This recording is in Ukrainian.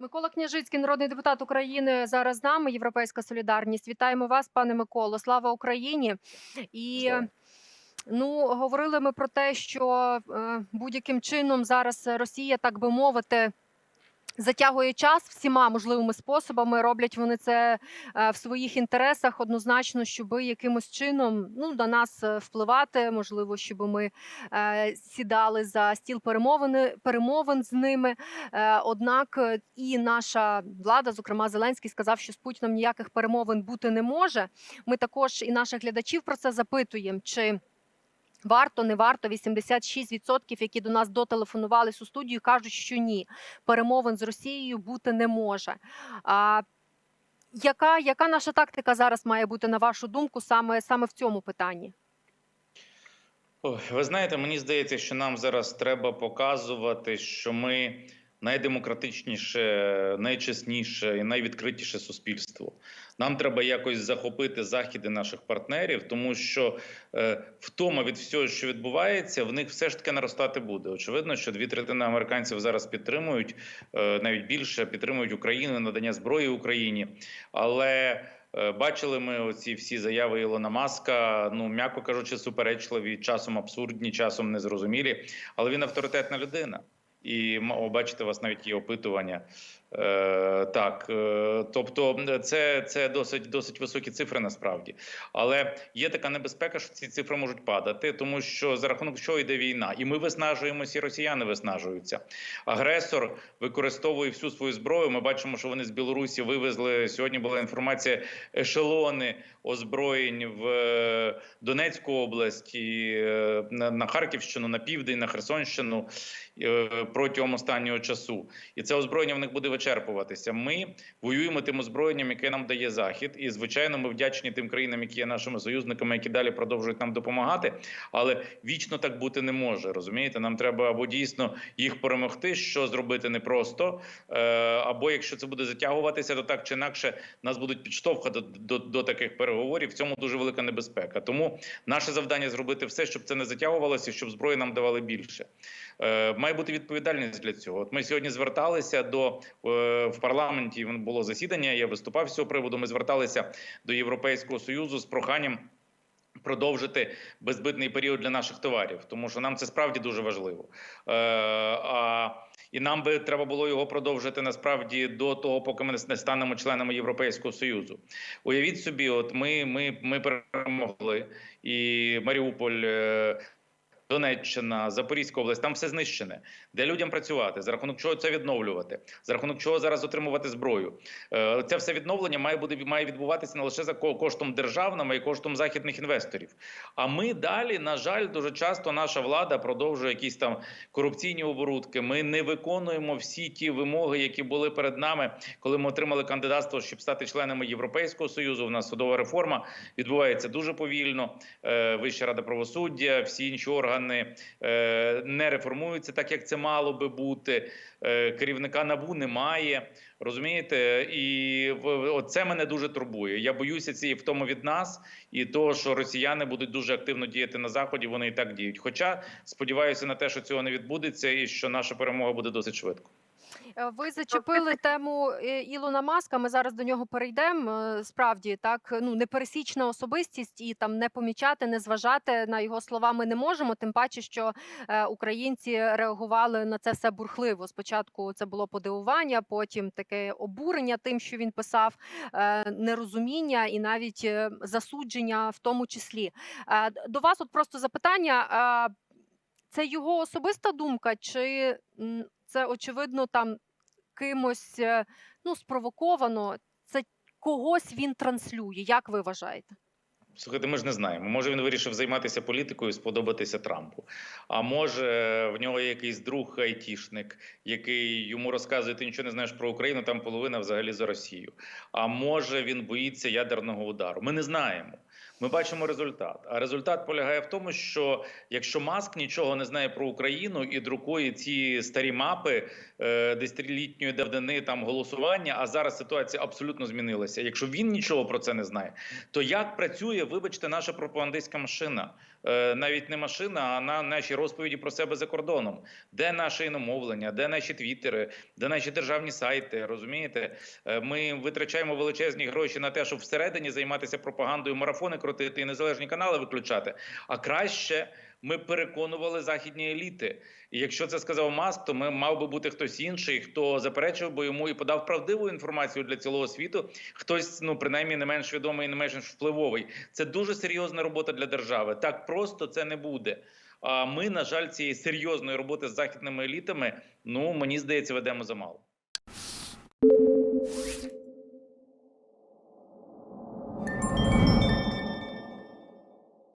Микола Княжицький, народний депутат України, зараз з нами. Європейська солідарність. Вітаємо вас, пане Миколо. Слава Україні! І Слава. ну говорили ми про те, що е, будь-яким чином зараз Росія, так би мовити. Затягує час всіма можливими способами. Роблять вони це е, в своїх інтересах однозначно, щоб якимось чином ну на нас е, впливати. Можливо, щоб ми е, сідали за стіл перемовини перемовин з ними. Однак і наша влада, зокрема Зеленський, сказав, що з Путіном ніяких перемовин бути не може. Ми також і наших глядачів про це запитуємо. Чи варто, не варто 86%, які до нас дотелефонувались у студію, кажуть, що ні, перемовин з Росією бути не може. А яка, яка наша тактика зараз має бути на вашу думку саме, саме в цьому питанні? Ой, ви знаєте, мені здається, що нам зараз треба показувати, що ми найдемократичніше, найчесніше і найвідкритіше суспільство. Нам треба якось захопити західи наших партнерів, тому що е, втома від всього, що відбувається, в них все ж таки наростати буде. Очевидно, що дві третини американців зараз підтримують е, навіть більше підтримують Україну, надання зброї Україні, але. Е, Бачили ми оці всі заяви Ілона Маска, ну м'яко кажучи, суперечливі, часом абсурдні, часом незрозумілі. Але він авторитетна людина. І бачите, у вас навіть є опитування. Е, так, е, тобто, це, це досить досить високі цифри насправді. Але є така небезпека, що ці цифри можуть падати, тому що за рахунок чого йде війна, і ми виснажуємося, і росіяни виснажуються. Агресор використовує всю свою зброю. Ми бачимо, що вони з Білорусі вивезли сьогодні. Була інформація ешелони озброєнь в е, Донецьку область і е, на Харківщину, на південь, на Херсонщину е, протягом останнього часу. І це озброєння в них буде вичерпуватися. Ми воюємо тим озброєнням, яке нам дає захід, і звичайно, ми вдячні тим країнам, які є нашими союзниками, які далі продовжують нам допомагати. Але вічно так бути не може. Розумієте, нам треба або дійсно їх перемогти, що зробити непросто, е, або якщо це буде затягуватися, то так чи інакше нас будуть підштовхати до, до, до таких переговорів. В цьому дуже велика небезпека. Тому наше завдання зробити все, щоб це не затягувалося, щоб зброї нам давали більше. Е, Має бути відповідальність для цього. От ми сьогодні зверталися до е, в парламенті. було засідання. Я виступав з цього приводу. Ми зверталися до Європейського союзу з проханням. Продовжити безбитний період для наших товарів, тому що нам це справді дуже важливо. Е, а, і нам би треба було його продовжити насправді до того, поки ми не станемо членами Європейського союзу. Уявіть собі, от ми, ми, ми перемогли, і Маріуполь. Е, Донеччина, Запорізька область, там все знищене. Де людям працювати, за рахунок чого це відновлювати, за рахунок чого зараз отримувати зброю. Е, Це все відновлення має буде має відбуватися не лише за коштом державним, а й коштом західних інвесторів. А ми далі, на жаль, дуже часто наша влада продовжує якісь там корупційні оборудки. Ми не виконуємо всі ті вимоги, які були перед нами, коли ми отримали кандидатство, щоб стати членами Європейського союзу. У нас судова реформа відбувається дуже повільно. Е, Вища рада правосуддя, всі інші органи е, не реформуються так, як це мало би бути. Е, Керівника набу немає. Розумієте, і це мене дуже турбує. Я боюся цієї втоми від нас і того, що росіяни будуть дуже активно діяти на заході. Вони і так діють. Хоча сподіваюся на те, що цього не відбудеться, і що наша перемога буде досить швидко. Е, Ви зачепили тему е, Ілона Маска. Ми зараз до нього перейдемо. Е, Справді так, ну непересічна особистість, і там не помічати, не зважати на його слова ми не можемо. Тим паче, що українці реагували на це все бурхливо. Спочатку це було подивування, потім таке обурення тим, що він писав, нерозуміння і навіть засудження, в тому числі. До вас, от просто запитання. Це його особиста думка, чи це очевидно там кимось е, ну, спровоковано? Це когось він транслює? Як ви вважаєте? Слухайте, ми ж не знаємо. Може він вирішив займатися політикою, сподобатися Трампу. А може в нього є якийсь друг айтішник, який йому розказує, ти нічого не знаєш про Україну, там половина взагалі за Росію. А може він боїться ядерного удару. Ми не знаємо. Ми бачимо результат. А результат полягає в тому, що якщо Маск нічого не знає про Україну і друкує ці старі мапи е, десятилітньої давнини там голосування, а зараз ситуація абсолютно змінилася. Якщо він нічого про це не знає, то як працює, вибачте, наша пропагандистська машина? Е, навіть не машина, а на наші розповіді про себе за кордоном. Де наше іномовлення, де наші твіттери, де наші державні сайти? Розумієте? Е, Ми витрачаємо величезні гроші на те, щоб всередині займатися пропагандою, марафони крутити і незалежні канали виключати. А краще ми переконували західні еліти. І якщо це сказав Маск, то ми мав би бути хтось інший, хто заперечив би йому і подав правдиву інформацію для цілого світу. Хтось, ну принаймні, не менш відомий, і не менш впливовий. Це дуже серйозна робота для держави. Так просто це не буде. А ми, на жаль, цієї серйозної роботи з західними елітами, ну мені здається, ведемо замало.